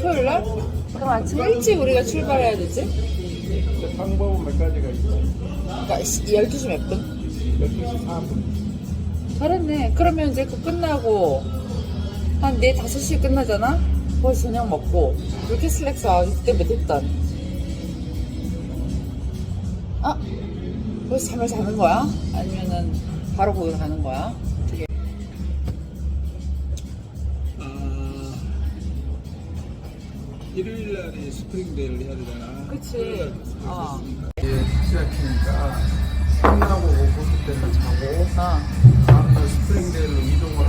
토요일 날? 그럼 아침 일찍 우리가 출발해야 되지? 방법은 몇 가지가 있어. 그러니까 12시 몇 분? 12시 4분. 잘했네. 그러면 이제 그 끝나고 한 4, 5시에 끝나잖아? 거기서 저녁 먹고 이렇게 슬랙스 아 그때 됐던 아? 거기서 잠을 자는 거야? 아니면은 바로 거기 가는 거야? 어떻게 아, 일요일 날에 스프링데이를 해야 되잖아. 그치. 어. 이제 시작이니까 끝나고 고수 때는 자고 어. 다음날 스프링데이로 이동을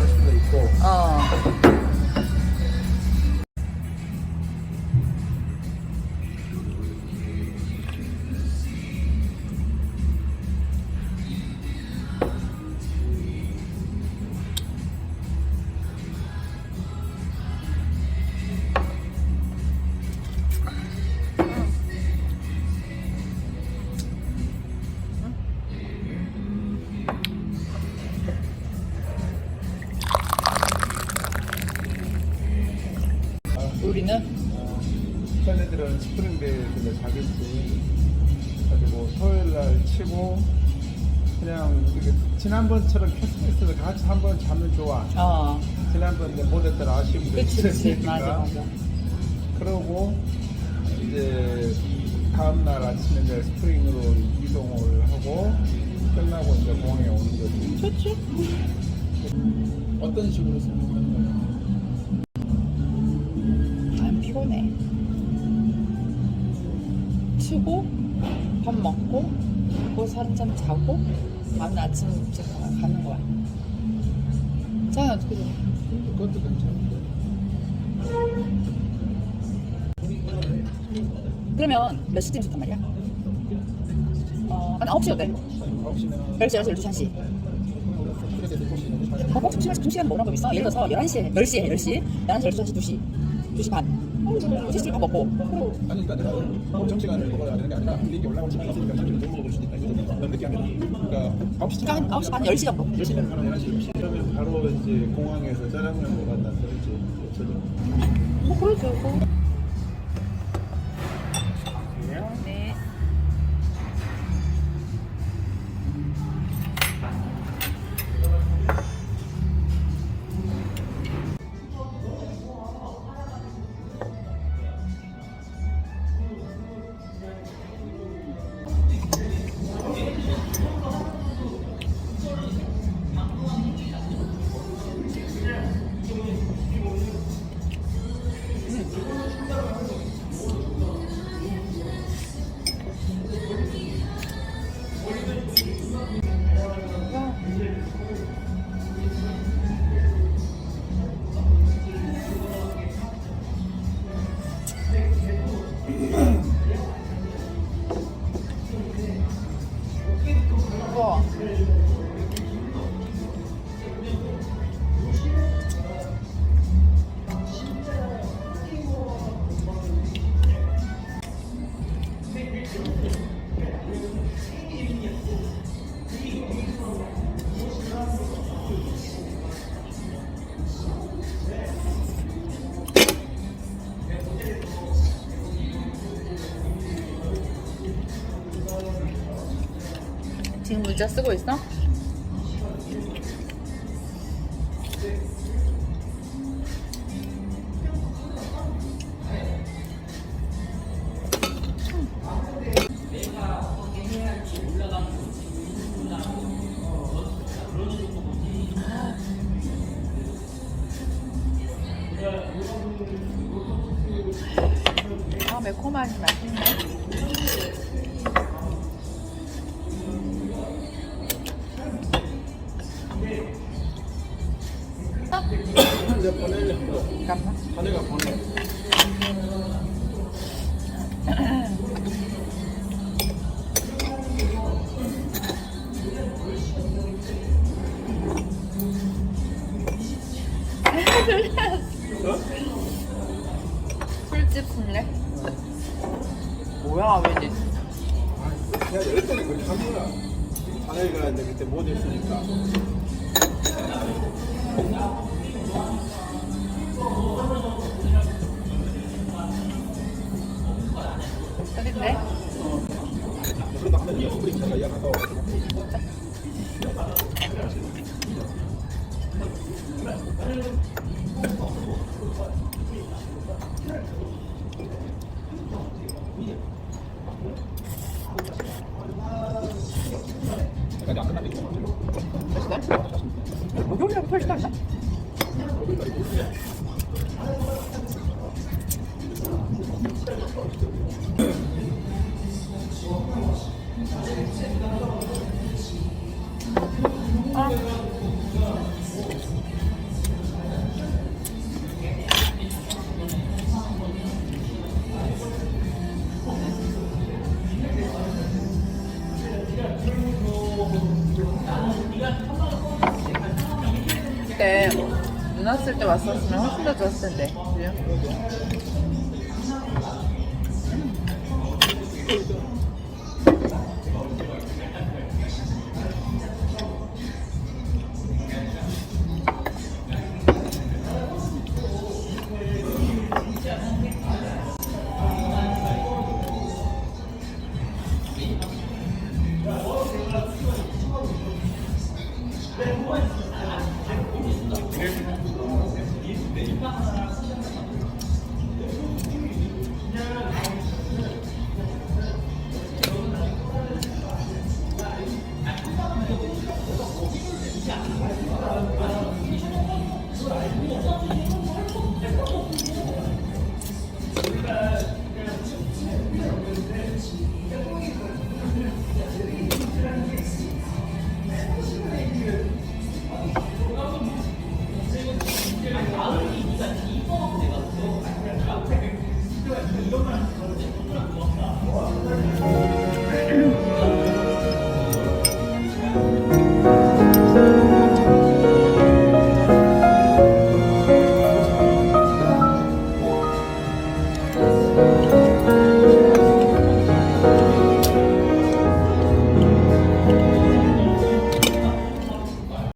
우리는 걔네들은 스프링데이 근데 자겠지. 가지고 토요일 날 치고 그냥 이렇게 지난번처럼 캐스트에서 같이 한번 자면 좋아. 어. 지난번 이제 못했던 아쉬움도 그치 그치 있으니까. 맞아 맞아. 그러고 이제 다음 날 아침에 이제 스프링으로 이동을 하고 끝나고 이제 공항에 오는 거지. 좋지. 어떤 식으로 생각하는? 안 치고 밥 먹고 거기서 한참 자고 다음 날 아침 가- 가는 거야. 자는 어떻게 돼? 그것도 괜찮은데. 그러면 몇 시쯤 좋단 말이야? 어, 한 9시 어때? 9시면 10시, 11시, 12시. 어, 꼭 점심, 점심시간 먹는 법 있어? 예를 들어서 11시에, 10시에, 10시, 11시, 12시, 2시, 2시 반. 3시쯤 밥 먹고. 아니 그러니까 내가 뭐 정시간을 먹어야 되는 게 아니라 리기 올라올 시간이 있으니까 점심을 못 먹을 수도 있다. 너무 늦게 하면. 그러니까 9시 그러니까 한 9시 반, 10시 정도. 10시면 바로 11시. 그러면 바로 이제 공항에서 짜장면 먹었나 그러지. 저녁. 뭐, 그러죠, 지금 문자 쓰고 있어? 아 매콤하니 맛있네. 보내려고. 잠깐만. 술래? 뭐야 왜 이제 내가 열 때는 그렇게 한 거야. 바늘 가는데 그때 못 했으니까. 근데 그래도 이해하다 와가지 눈 왔을 때 왔었으면 훨씬 더 좋았을 텐데. 그죠?